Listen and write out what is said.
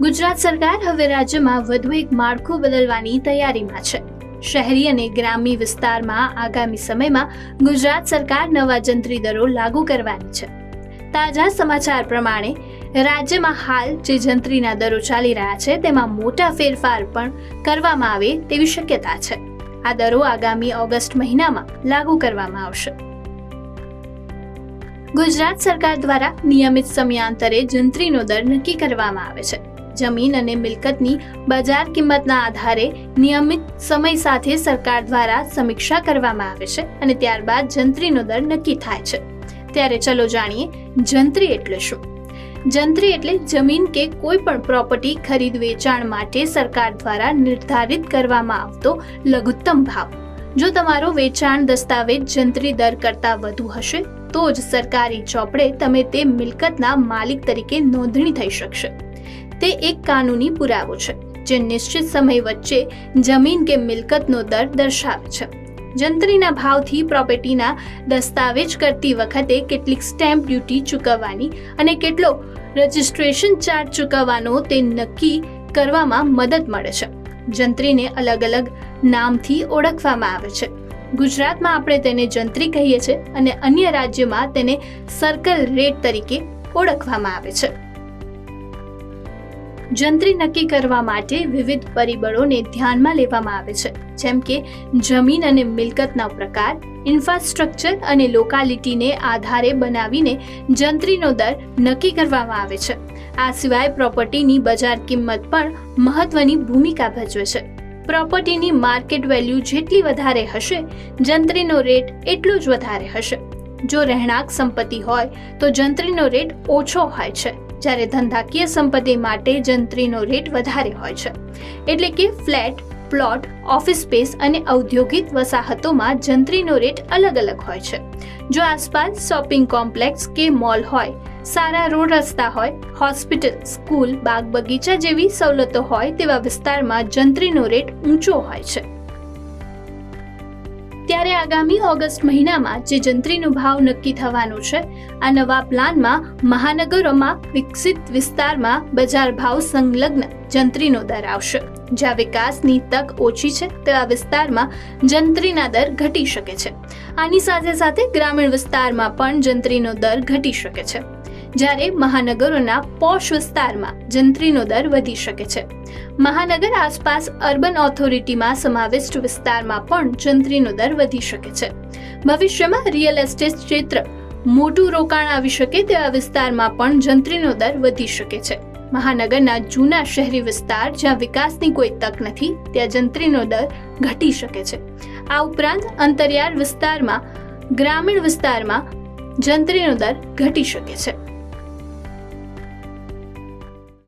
ગુજરાત સરકાર હવે રાજ્યમાં વધુ એક માળખું બદલવાની તૈયારીમાં છે. શહેરી અને ગ્રામ્ય વિસ્તારમાં આગામી સમયમાં ગુજરાત સરકાર નવા જંત્રી દરો લાગુ કરવાની છે. તાજા સમાચાર પ્રમાણે, રાજ્યમાં હાલ જે જંત્રીના દરો ચાલી રહ્યા છે, તેમાં મોટા ફેરફાર પણ કરવામાં આવે તેવી શક્યતા છે. આ દરો આગામી ઓગસ્ટ મહિનામાં લાગુ કરવામાં આવશે. ગુજરાત સરકાર દ્વારા નિયમિત સમયાંતરે જંત્રીનો દર નક્કી કરવામાં આવે છે. જમીન અને મિલકતની બજાર કિંમતના આધારે નિયમિત સમય સાથે સરકાર દ્વારા સમીક્ષા કરવામાં આવે છે અને ત્યારબાદ જંત્રીનો દર નક્કી થાય છે. ત્યારે ચલો જાણીએ, જંત્રી એટલે શું? જંત્રી એટલે જમીન કે કોઈ પણ પ્રોપર્ટી ખરીદ વેચાણ માટે સરકાર દ્વારા નિર્ધારિત કરવામાં આવતો લઘુત્તમ ભાવ. જો તમારો વેચાણ દસ્તાવેજ જંત્રી દર કરતાં વધુ હશે, તો જ સરકારી ચોપડે તમે તે મિલકતના માલિક તરીકે નોંધણી થઈ શકશે. તે એક કાનૂની પુરાવો છે, જે નિશ્ચિત સમય વચ્ચે જમીન કે મિલકતનો દર દર્શાવે છે. જંત્રીના ભાવથી પ્રોપર્ટીના દસ્તાવેજ કરતી વખતે કેટલીક સ્ટેમ્પ ડ્યુટી ચૂકવવાની અને કેટલો રજિસ્ટ્રેશન ચાર્જ ચૂકવવાનો તે નક્કી કરવામાં મદદ મળે છે. જંત્રીને અલગ અલગ નામથી ઓળખવામાં આવે છે. ગુજરાતમાં આપણે તેને જંત્રી કહીએ છીએ અને અન્ય રાજ્યમાં તેને સર્કલ રેટ તરીકે ઓળખવામાં આવે છે. જંત્રી નક્કી કરવા માટે વિવિધ પરિબળોને ધ્યાનમાં લેવામાં આવે છે. જેમ કે જમીન અને મિલકતના પ્રકાર, ઇન્ફ્રાસ્ટ્રક્ચર અને લોકાલિટીને આધારે બનાવીને જંત્રીનો દર નક્કી કરવામાં આવે છે. આ સિવાય પ્રોપર્ટીની બજાર કિંમત પણ મહત્વની ભૂમિકા ભજવે છે. પ્રોપર્ટીની માર્કેટ વેલ્યુ જેટલી વધારે હશે, જંત્રીનો રેટ એટલો જ વધારે હશે. જો રહેણાંક સંપત્તિ હોય, તો જંત્રીનો રેટ ઓછો હોય છે. જ્યારે ધંધાકીય સંપત્તિ માટે જંત્રીનો રેટ વધારે હોય છે. એટલે કે ફ્લેટ પ્લોટ ઓફિસ સ્પેસ અને ઔદ્યોગિક વસાહતોમાં જંત્રીનો રેટ અલગ અલગ હોય છે. જો આસપાસ શોપિંગ કોમ્પ્લેક્સ કે મોલ હોય, સારા રોડ રસ્તા હોય હોસ્પિટલ સ્કૂલ બાગ બગીચા જેવી સવલતો હોય તેવા વિસ્તારમાં જંત્રીનો રેટ ઊંચો હોય છે. ત્યારે આગામી ઓગસ્ટ મહિનામાં જે જંત્રીનો ભાવ નક્કી થવાનો છે, આ નવા પ્લાનમાં મહાનગરોમાં વિકસિત વિસ્તારમાં બજાર ભાવ સંલગ્ન જંત્રીનો દર આવશે. જ્યાં વિકાસની તક ઓછી છે તેવા વિસ્તારમાં જંત્રીના દર ઘટી શકે છે. આની સાથે સાથે ગ્રામીણ વિસ્તારમાં પણ જંત્રીનો દર ઘટી શકે છે. જ્યારે મહાનગરોના પોશ વિસ્તારમાં જંત્રીનો દર વધી શકે છે. મહાનગર આસપાસ અર્બન ઓથોરિટીમાં સમાવિષ્ટ વિસ્તારમાં પણ જંત્રીનો દર વધી શકે છે. ભવિષ્યમાં રિયલ એસ્ટેટ ક્ષેત્ર મોટું રોકાણ આવી શકે તેવા વિસ્તારમાં પણ જંત્રીનો દર વધી શકે છે. મહાનગરના જૂના શહેરી વિસ્તાર જ્યાં વિકાસની કોઈ તક નથી, ત્યાં જંત્રીનો દર ઘટી શકે છે. આ ઉપરાંત અંતરિયાળ વિસ્તારમાં, ગ્રામીણ વિસ્તારમાં જંત્રીનો દર ઘટી શકે છે.